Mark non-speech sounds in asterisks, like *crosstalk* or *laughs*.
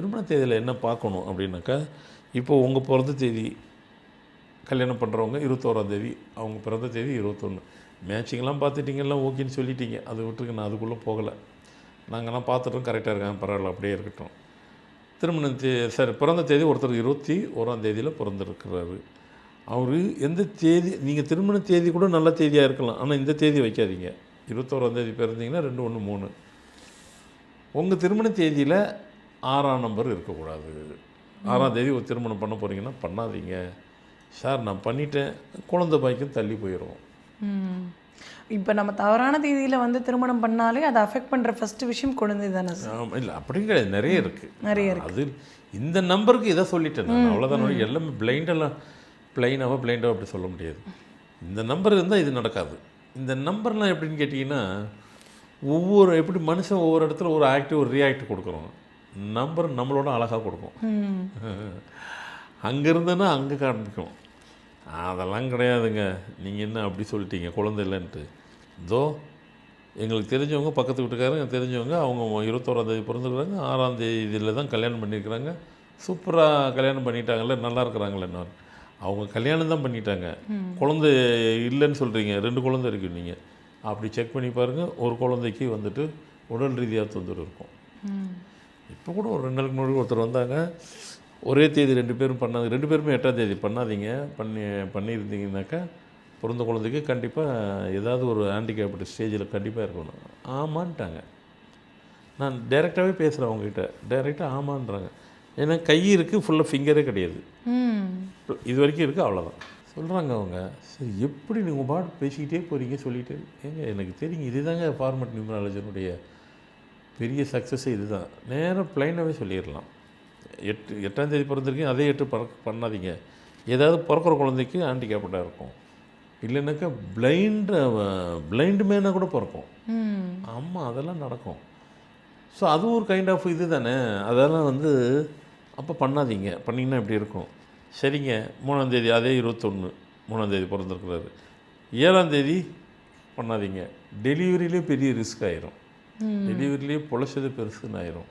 திருமண தேதியில் என்ன பார்க்கணும் அப்படின்னாக்கா இப்போ உங்கள் பிறந்த தேதி கல்யாணம் பண்ணுறவங்க இருபத்தோராம் தேதி அவங்க பிறந்த தேதி இருபத்தொன்று மேட்சிங்லாம் பார்த்துட்டிங்கன்னா ஓகேன்னு சொல்லிட்டீங்க. அதை விட்டுருக்கு நான் அதுக்குள்ளே போகலை. நாங்கள்லாம் பார்த்துட்டோம் கரெக்டாக இருக்காங்க பரவாயில்ல அப்படியே இருக்கட்டும். திருமணம் தே சரி பிறந்த தேதி ஒருத்தர் இருபத்தி ஓராம் தேதியில் பிறந்திருக்கிறாரு. அவர் எந்த தேதி நீங்கள் திருமண தேதி கூட நல்ல தேதியாக இருக்கலாம் ஆனால் இந்த தேதி வைக்காதீங்க. இருபத்தோராம் தேதி பிறந்தீங்கன்னா ரெண்டு ஒன்று மூணு. உங்கள் திருமண தேதியில் ஆறாம் நம்பர் இருக்கக்கூடாது. ஆறாம் தேதி ஒரு திருமணம் பண்ண போகிறீங்கன்னா பண்ணாதீங்க. சார் நான் பண்ணிட்டேன். குழந்தை பாய்க்கும் தள்ளி போயிடும் இப்போ நம்ம தவறான தேதியில் வந்து திருமணம் பண்ணாலே அதை அஃபெக்ட் பண்ணுற ஃபர்ஸ்ட் விஷயம் குழந்தை தானே சார் இல்லை அப்படி கிடையாது. நிறைய இருக்குது நிறைய அது இந்த நம்பருக்கு இதை சொல்லிட்டேன் நான். அவ்வளோதான் எல்லாமே பிளைண்டெல்லாம் பிளைனாவோ பிளைண்டாவோ அப்படி சொல்ல முடியாது. இந்த நம்பர் இருந்தால் இது நடக்காது. இந்த நம்பர்லாம் எப்படின்னு கேட்டிங்கன்னா ஒவ்வொரு எப்படி மனுஷன் ஒவ்வொரு இடத்துல ஒரு ஆக்டிவ் ஒரு ரியாக்ட் கொடுக்குறோம். நம்பர் நம்மளோட அழகாக கொடுக்கும். ம். *laughs* அங்கே காண்பிக்கும். அதெல்லாம் கிடையாதுங்க. நீங்கள் என்ன அப்படி சொல்லிட்டீங்க? குழந்தை இல்லைன்ட்டு. இதோ எங்களுக்கு தெரிஞ்சவங்க பக்கத்து வீட்டுக்காரங்க தெரிஞ்சவங்க அவங்க இருபத்தோராம் தேதி பிறந்திருக்கிறாங்க. ஆறாம் தேதியில் தான் கல்யாணம் பண்ணியிருக்கிறாங்க. சூப்பராக கல்யாணம் பண்ணிட்டாங்கல்ல நல்லா இருக்கிறாங்களே என்ன அவங்க கல்யாணம் தான் பண்ணிட்டாங்க. குழந்தை இல்லைன்னு சொல்கிறீங்க ரெண்டு குழந்தை இருக்கு நீங்கள் அப்படி செக் பண்ணி பாருங்கள் ஒரு குழந்தைக்கு வந்துட்டு உடல் ரீதியாக தொந்தரவு இருக்கும். இப்போ கூட ஒரு ரெண்டு நாளுக்கு முன்னாடி ஒருத்தர் வந்தாங்க. ஒரே தேதி ரெண்டு பேரும் பண்ணாங்க. ரெண்டு பேருமே எட்டாம் தேதி பண்ணாதீங்க. பண்ணி பண்ணியிருந்தீங்கன்னாக்கா பிறந்த குழந்தைக்கு கண்டிப்பாக ஏதாவது ஒரு ஹேண்டிகேப்டு ஸ்டேஜில் கண்டிப்பாக இருக்கணும். ஆமான்ட்டாங்க. நான் டைரெக்டாகவே பேசுகிறேன் அவங்ககிட்ட. டைரெக்டாக ஆமான்றாங்க. ஏன்னா கை இருக்குது ஃபுல்லாக ஃபிங்கரே கிடையாது. இது வரைக்கும் இருக்குது அவ்வளோதான் சொல்கிறாங்க அவங்க. சரி எப்படி நீங்கள் பாட்டு பேசிக்கிட்டே போகிறீங்க சொல்லிட்டு ஏங்க எனக்கு தெரியும் இதுதாங்க ஃபார்மட் நியூமராலஜினுடைய பெரிய சக்ஸஸே இதுதான். நேராக ப்ளைனாகவே சொல்லிடலாம். எட்டு எட்டாம் தேதி பிறந்திருக்கீங்க அதே எட்டு பிறக்க பண்ணாதீங்க. ஏதாவது பிறக்கிற குழந்தைக்கு ஹேண்டிகேப்டாக இருக்கும். இல்லைன்னாக்கா பிளைண்ட் பிளைண்ட் மேனாக கூட பிறக்கும். ஆமாம் அதெல்லாம் நடக்கும். ஸோ அது ஒரு கைண்ட் ஆஃப் இது தானே அதெல்லாம் வந்து அப்போ பண்ணாதீங்க. பண்ணிங்கன்னா இப்படி இருக்கும். சரிங்க மூணாந்தேதி அதே இருபத்தொன்று மூணாந்தேதி பிறந்திருக்கிறாரு. ஏழாந்தேதி பண்ணாதீங்க. டெலிவரியிலே பெரிய ரிஸ்க் ஆயிரும். டெலிவரிலேயே பொழைச்சது பெருசுன்னு ஆயிரும்.